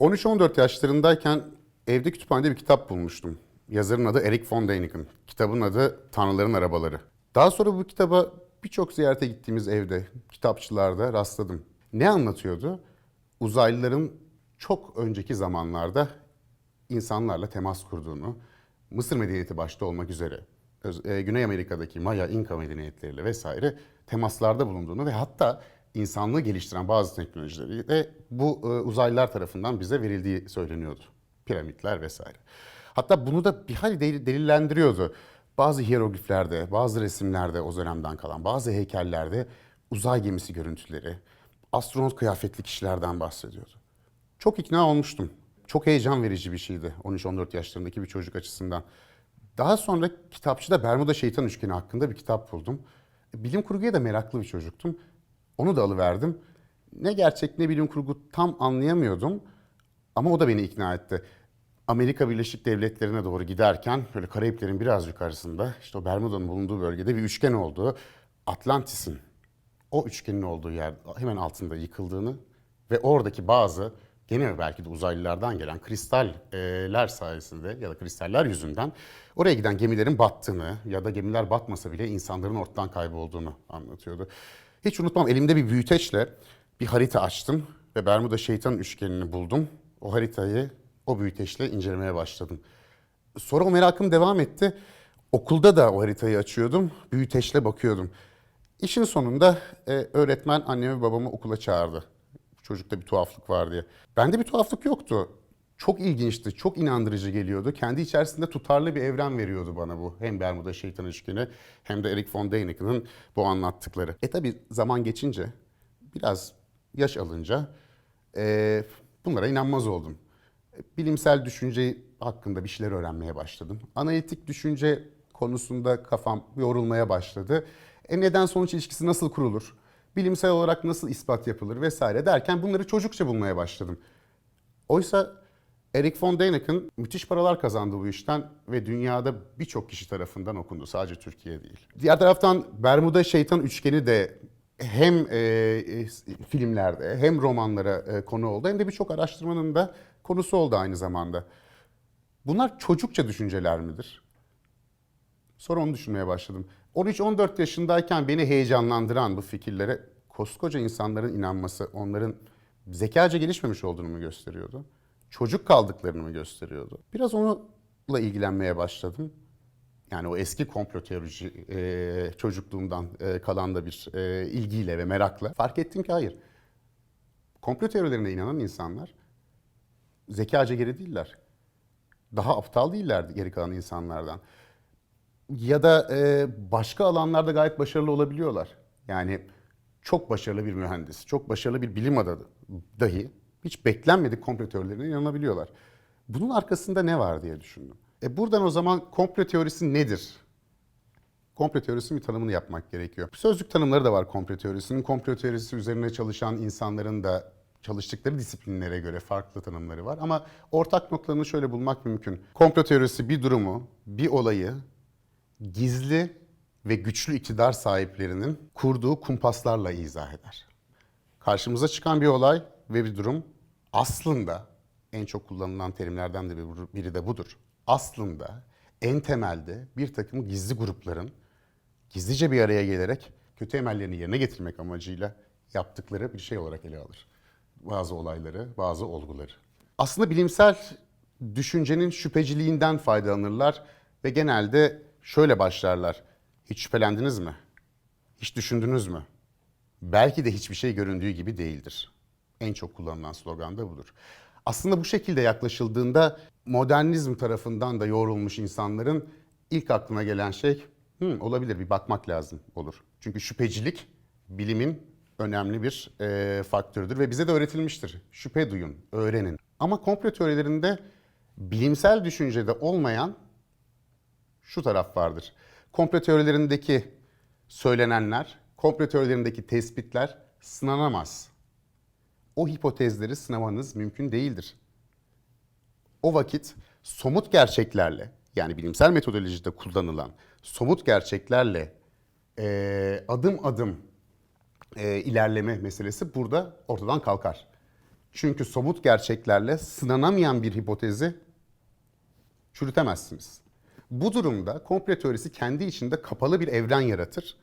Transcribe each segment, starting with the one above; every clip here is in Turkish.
13-14 yaşlarındayken evde kütüphanede bir kitap bulmuştum. Yazarın adı Eric von Däniken. Kitabın adı Tanrıların Arabaları. Daha sonra bu kitaba birçok ziyarete gittiğimiz evde, kitapçılarda rastladım. Ne anlatıyordu? Uzaylıların çok önceki zamanlarda insanlarla temas kurduğunu, Mısır medeniyeti başta olmak üzere e, Güney Amerika'daki Maya, İnka medeniyetleriyle vesaire temaslarda bulunduğunu ve hatta insanlığı geliştiren bazı teknolojileri de bu e, uzaylılar tarafından bize verildiği söyleniyordu. Piramitler vesaire. Hatta bunu da bir hal del- delillendiriyordu. Bazı hierogliflerde, bazı resimlerde o dönemden kalan, bazı heykellerde uzay gemisi görüntüleri, astronot kıyafetli kişilerden bahsediyordu. Çok ikna olmuştum. Çok heyecan verici bir şeydi 13-14 yaşlarındaki bir çocuk açısından. Daha sonra kitapçıda Bermuda Şeytan Üçgeni hakkında bir kitap buldum. Bilim kurguya da meraklı bir çocuktum. Onu da alıverdim. Ne gerçek ne bilim kurgu tam anlayamıyordum. Ama o da beni ikna etti. Amerika Birleşik Devletleri'ne doğru giderken böyle Karayiplerin biraz yukarısında işte o Bermuda'nın bulunduğu bölgede bir üçgen olduğu Atlantis'in o üçgenin olduğu yer hemen altında yıkıldığını ve oradaki bazı gene belki de uzaylılardan gelen kristaller sayesinde ya da kristaller yüzünden oraya giden gemilerin battığını ya da gemiler batmasa bile insanların ortadan kaybolduğunu anlatıyordu. Hiç unutmam elimde bir büyüteçle bir harita açtım ve Bermuda şeytan üçgenini buldum. O haritayı o büyüteçle incelemeye başladım. Sonra o merakım devam etti. Okulda da o haritayı açıyordum, büyüteçle bakıyordum. İşin sonunda e, öğretmen annemi babamı okula çağırdı. Çocukta bir tuhaflık var diye. Bende bir tuhaflık yoktu. Çok ilginçti, çok inandırıcı geliyordu. Kendi içerisinde tutarlı bir evren veriyordu bana bu. Hem Bermuda Şeytan Üçgeni hem de Eric von Däniken'ın bu anlattıkları. E tabi zaman geçince, biraz yaş alınca e, bunlara inanmaz oldum. Bilimsel düşünce hakkında bir şeyler öğrenmeye başladım. Analitik düşünce konusunda kafam yorulmaya başladı. E neden sonuç ilişkisi nasıl kurulur? Bilimsel olarak nasıl ispat yapılır vesaire derken bunları çocukça bulmaya başladım. Oysa Eric von Däniken müthiş paralar kazandı bu işten ve dünyada birçok kişi tarafından okundu. Sadece Türkiye değil. Diğer taraftan Bermuda Şeytan Üçgeni de hem e, e, filmlerde hem romanlara e, konu oldu hem de birçok araştırmanın da konusu oldu aynı zamanda. Bunlar çocukça düşünceler midir? Sonra onu düşünmeye başladım. 13-14 yaşındayken beni heyecanlandıran bu fikirlere koskoca insanların inanması, onların zekaca gelişmemiş olduğunu mu gösteriyordu? Çocuk kaldıklarını mı gösteriyordu? Biraz onunla ilgilenmeye başladım. Yani o eski komplo teorici e, çocukluğumdan e, kalan da bir e, ilgiyle ve merakla fark ettim ki hayır. Komplo teorilerine inanan insanlar zekaca geri değiller. Daha aptal değiller geri kalan insanlardan ya da e, başka alanlarda gayet başarılı olabiliyorlar. Yani çok başarılı bir mühendis, çok başarılı bir bilim adamı dahi hiç beklenmedik komplo teorilerine inanabiliyorlar. Bunun arkasında ne var diye düşündüm. E buradan o zaman komplo teorisi nedir? Komplo teorisinin bir tanımını yapmak gerekiyor. Sözlük tanımları da var komplo teorisinin. Komplo teorisi üzerine çalışan insanların da çalıştıkları disiplinlere göre farklı tanımları var. Ama ortak noktalarını şöyle bulmak mümkün. Komplo teorisi bir durumu, bir olayı gizli ve güçlü iktidar sahiplerinin kurduğu kumpaslarla izah eder. Karşımıza çıkan bir olay ve bir durum aslında en çok kullanılan terimlerden de bir- biri de budur. Aslında en temelde bir takım gizli grupların gizlice bir araya gelerek kötü emellerini yerine getirmek amacıyla yaptıkları bir şey olarak ele alır. Bazı olayları, bazı olguları. Aslında bilimsel düşüncenin şüpheciliğinden faydalanırlar ve genelde şöyle başlarlar. Hiç şüphelendiniz mi? Hiç düşündünüz mü? Belki de hiçbir şey göründüğü gibi değildir. En çok kullanılan slogan da budur. Aslında bu şekilde yaklaşıldığında modernizm tarafından da yoğrulmuş insanların ilk aklına gelen şey "Hı, olabilir bir bakmak lazım olur. Çünkü şüphecilik bilimin önemli bir e, faktörüdür ve bize de öğretilmiştir. Şüphe duyun, öğrenin. Ama komplo teorilerinde bilimsel düşüncede olmayan şu taraf vardır. Komplo teorilerindeki söylenenler, komplo teorilerindeki tespitler sınanamaz. O hipotezleri sınamanız mümkün değildir. O vakit somut gerçeklerle, yani bilimsel metodolojide kullanılan somut gerçeklerle eee, adım adım eee, ilerleme meselesi burada ortadan kalkar. Çünkü somut gerçeklerle sınanamayan bir hipotezi çürütemezsiniz. Bu durumda komple teorisi kendi içinde kapalı bir evren yaratır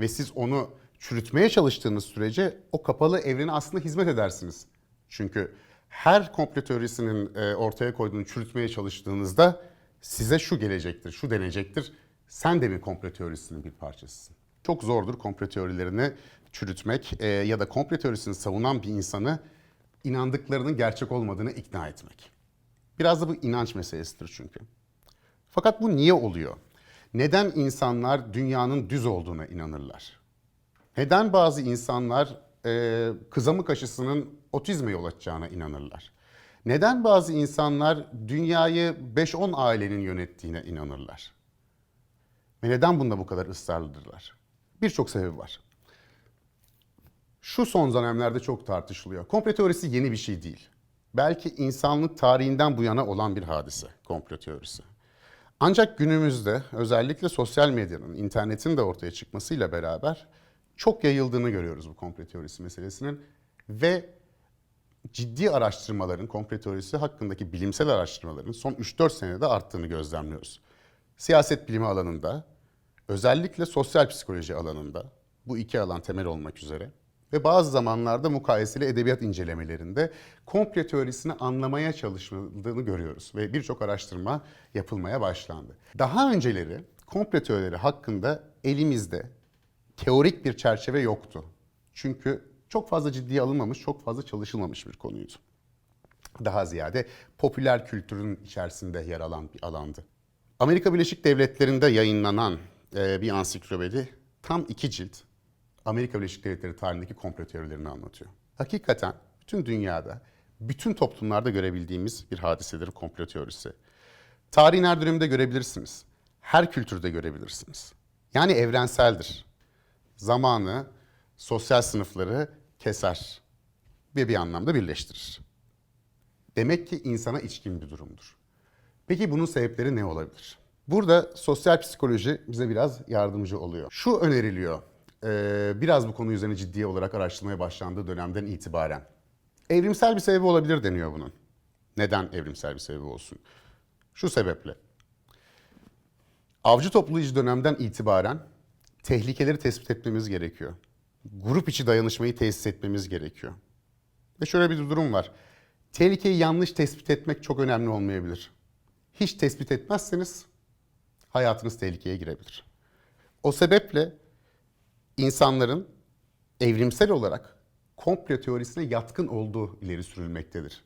ve siz onu çürütmeye çalıştığınız sürece o kapalı evrene aslında hizmet edersiniz. Çünkü her komple teorisinin e, ortaya koyduğunu çürütmeye çalıştığınızda size şu gelecektir, şu denecektir. Sen de bir komple teorisinin bir parçasısın. Çok zordur komple teorilerini çürütmek e, ya da komple teorisini savunan bir insanı inandıklarının gerçek olmadığını ikna etmek. Biraz da bu inanç meselesidir çünkü. Fakat bu niye oluyor? Neden insanlar dünyanın düz olduğuna inanırlar? Neden bazı insanlar e, kızamık aşısının otizme yol açacağına inanırlar? Neden bazı insanlar dünyayı 5-10 ailenin yönettiğine inanırlar? Ve neden bunda bu kadar ısrarlıdırlar? Birçok sebebi var. Şu son dönemlerde çok tartışılıyor. Komplo teorisi yeni bir şey değil. Belki insanlık tarihinden bu yana olan bir hadise komplo teorisi. Ancak günümüzde özellikle sosyal medyanın, internetin de ortaya çıkmasıyla beraber çok yayıldığını görüyoruz bu komplo teorisi meselesinin ve ciddi araştırmaların komplo teorisi hakkındaki bilimsel araştırmaların son 3-4 senede arttığını gözlemliyoruz. Siyaset bilimi alanında, özellikle sosyal psikoloji alanında, bu iki alan temel olmak üzere ve bazı zamanlarda mukayeseli edebiyat incelemelerinde komple teorisini anlamaya çalışıldığını görüyoruz ve birçok araştırma yapılmaya başlandı. Daha önceleri komple teorileri hakkında elimizde teorik bir çerçeve yoktu. Çünkü çok fazla ciddiye alınmamış, çok fazla çalışılmamış bir konuydu. Daha ziyade popüler kültürün içerisinde yer alan bir alandı. Amerika Birleşik Devletleri'nde yayınlanan e, bir ansiklopedi tam iki cilt Amerika Birleşik Devletleri tarihindeki komplo teorilerini anlatıyor. Hakikaten bütün dünyada, bütün toplumlarda görebildiğimiz bir hadisedir komplo teorisi. Tarihin her döneminde görebilirsiniz. Her kültürde görebilirsiniz. Yani evrenseldir. Zamanı, sosyal sınıfları keser ve bir anlamda birleştirir. Demek ki insana içkin bir durumdur. Peki bunun sebepleri ne olabilir? Burada sosyal psikoloji bize biraz yardımcı oluyor. Şu öneriliyor, e, biraz bu konu üzerine ciddi olarak araştırmaya başlandığı dönemden itibaren. Evrimsel bir sebebi olabilir deniyor bunun. Neden evrimsel bir sebebi olsun? Şu sebeple. Avcı toplayıcı dönemden itibaren tehlikeleri tespit etmemiz gerekiyor. Grup içi dayanışmayı tesis etmemiz gerekiyor. Ve şöyle bir durum var. Tehlikeyi yanlış tespit etmek çok önemli olmayabilir. Hiç tespit etmezseniz hayatınız tehlikeye girebilir. O sebeple insanların evrimsel olarak komplo teorisine yatkın olduğu ileri sürülmektedir.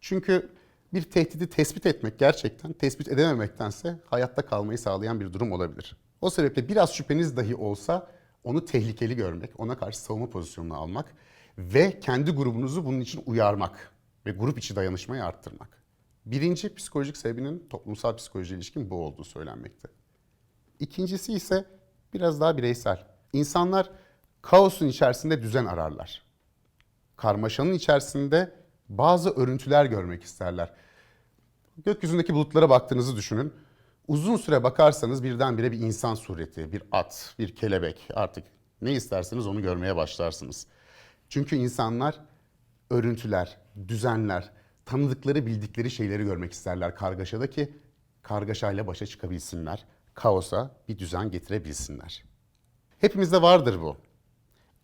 Çünkü bir tehdidi tespit etmek gerçekten tespit edememektense hayatta kalmayı sağlayan bir durum olabilir. O sebeple biraz şüpheniz dahi olsa onu tehlikeli görmek, ona karşı savunma pozisyonunu almak ve kendi grubunuzu bunun için uyarmak ve grup içi dayanışmayı arttırmak. Birinci psikolojik sebebinin toplumsal psikoloji ilişkin bu olduğu söylenmekte. İkincisi ise biraz daha bireysel. İnsanlar kaosun içerisinde düzen ararlar. Karmaşanın içerisinde bazı örüntüler görmek isterler. Gökyüzündeki bulutlara baktığınızı düşünün. Uzun süre bakarsanız birdenbire bir insan sureti, bir at, bir kelebek artık ne isterseniz onu görmeye başlarsınız. Çünkü insanlar örüntüler, düzenler, tanıdıkları, bildikleri şeyleri görmek isterler kargaşada ki kargaşayla başa çıkabilsinler, kaosa bir düzen getirebilsinler. Hepimizde vardır bu.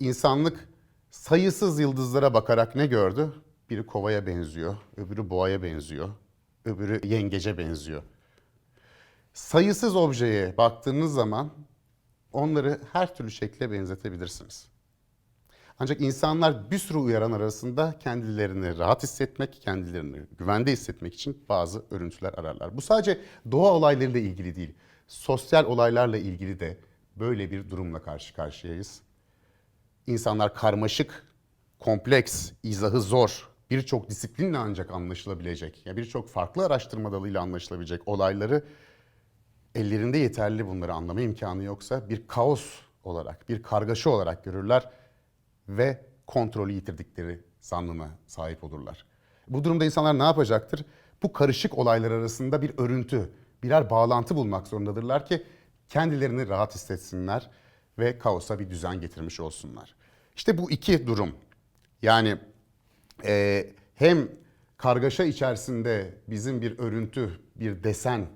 İnsanlık sayısız yıldızlara bakarak ne gördü? Biri kovaya benziyor, öbürü boğaya benziyor, öbürü yengece benziyor. Sayısız objeye baktığınız zaman onları her türlü şekle benzetebilirsiniz. Ancak insanlar bir sürü uyaran arasında kendilerini rahat hissetmek, kendilerini güvende hissetmek için bazı örüntüler ararlar. Bu sadece doğa olaylarıyla ilgili değil, sosyal olaylarla ilgili de böyle bir durumla karşı karşıyayız. İnsanlar karmaşık, kompleks, izahı zor, birçok disiplinle ancak anlaşılabilecek, ya birçok farklı araştırma dalıyla anlaşılabilecek olayları ellerinde yeterli bunları anlama imkanı yoksa bir kaos olarak, bir kargaşa olarak görürler ve kontrolü yitirdikleri zannına sahip olurlar. Bu durumda insanlar ne yapacaktır? Bu karışık olaylar arasında bir örüntü, birer bağlantı bulmak zorundadırlar ki kendilerini rahat hissetsinler ve kaosa bir düzen getirmiş olsunlar. İşte bu iki durum yani e, hem kargaşa içerisinde bizim bir örüntü, bir desen,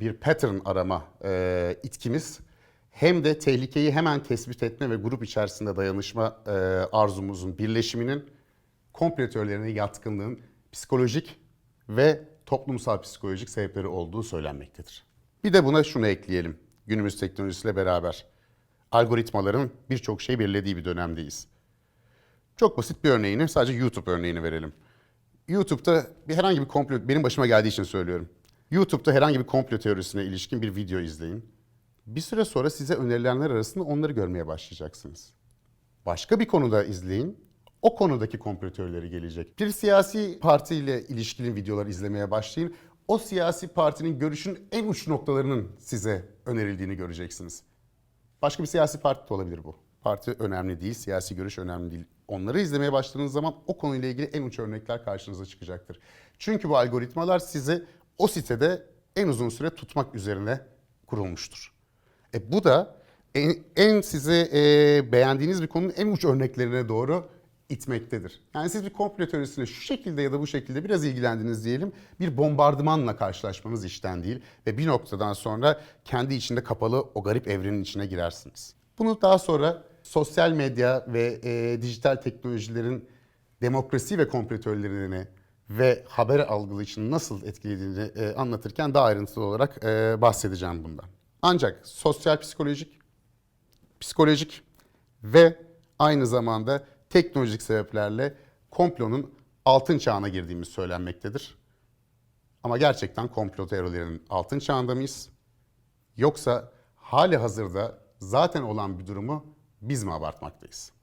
bir pattern arama e, itkimiz hem de tehlikeyi hemen tespit etme ve grup içerisinde dayanışma e, arzumuzun birleşiminin kompletörlerine yatkınlığın psikolojik ve toplumsal psikolojik sebepleri olduğu söylenmektedir. Bir de buna şunu ekleyelim günümüz teknolojisiyle beraber. Algoritmaların birçok şey belirlediği bir dönemdeyiz. Çok basit bir örneğini, sadece YouTube örneğini verelim. YouTube'da bir herhangi bir komplo, benim başıma geldiği için söylüyorum. YouTube'da herhangi bir komplo teorisine ilişkin bir video izleyin. Bir süre sonra size önerilenler arasında onları görmeye başlayacaksınız. Başka bir konuda izleyin. O konudaki komplo teorileri gelecek. Bir siyasi partiyle ilişkili videolar izlemeye başlayın. O siyasi partinin görüşün en uç noktalarının size önerildiğini göreceksiniz. Başka bir siyasi parti de olabilir bu. Parti önemli değil, siyasi görüş önemli değil. Onları izlemeye başladığınız zaman o konuyla ilgili en uç örnekler karşınıza çıkacaktır. Çünkü bu algoritmalar sizi o sitede en uzun süre tutmak üzerine kurulmuştur. E bu da en, en size e, beğendiğiniz bir konunun en uç örneklerine doğru itmektedir. Yani siz bir komplo teorisine şu şekilde ya da bu şekilde biraz ilgilendiniz diyelim. Bir bombardımanla karşılaşmanız işten değil ve bir noktadan sonra kendi içinde kapalı o garip evrenin içine girersiniz. Bunu daha sonra sosyal medya ve e, dijital teknolojilerin demokrasi ve kompletörlerini ve haber algılayışını nasıl etkilediğini e, anlatırken daha ayrıntılı olarak e, bahsedeceğim bundan. Ancak sosyal psikolojik, psikolojik ve aynı zamanda teknolojik sebeplerle komplonun altın çağına girdiğimiz söylenmektedir. Ama gerçekten komplo teorilerinin altın çağında mıyız? Yoksa hali hazırda zaten olan bir durumu biz mi abartmaktayız?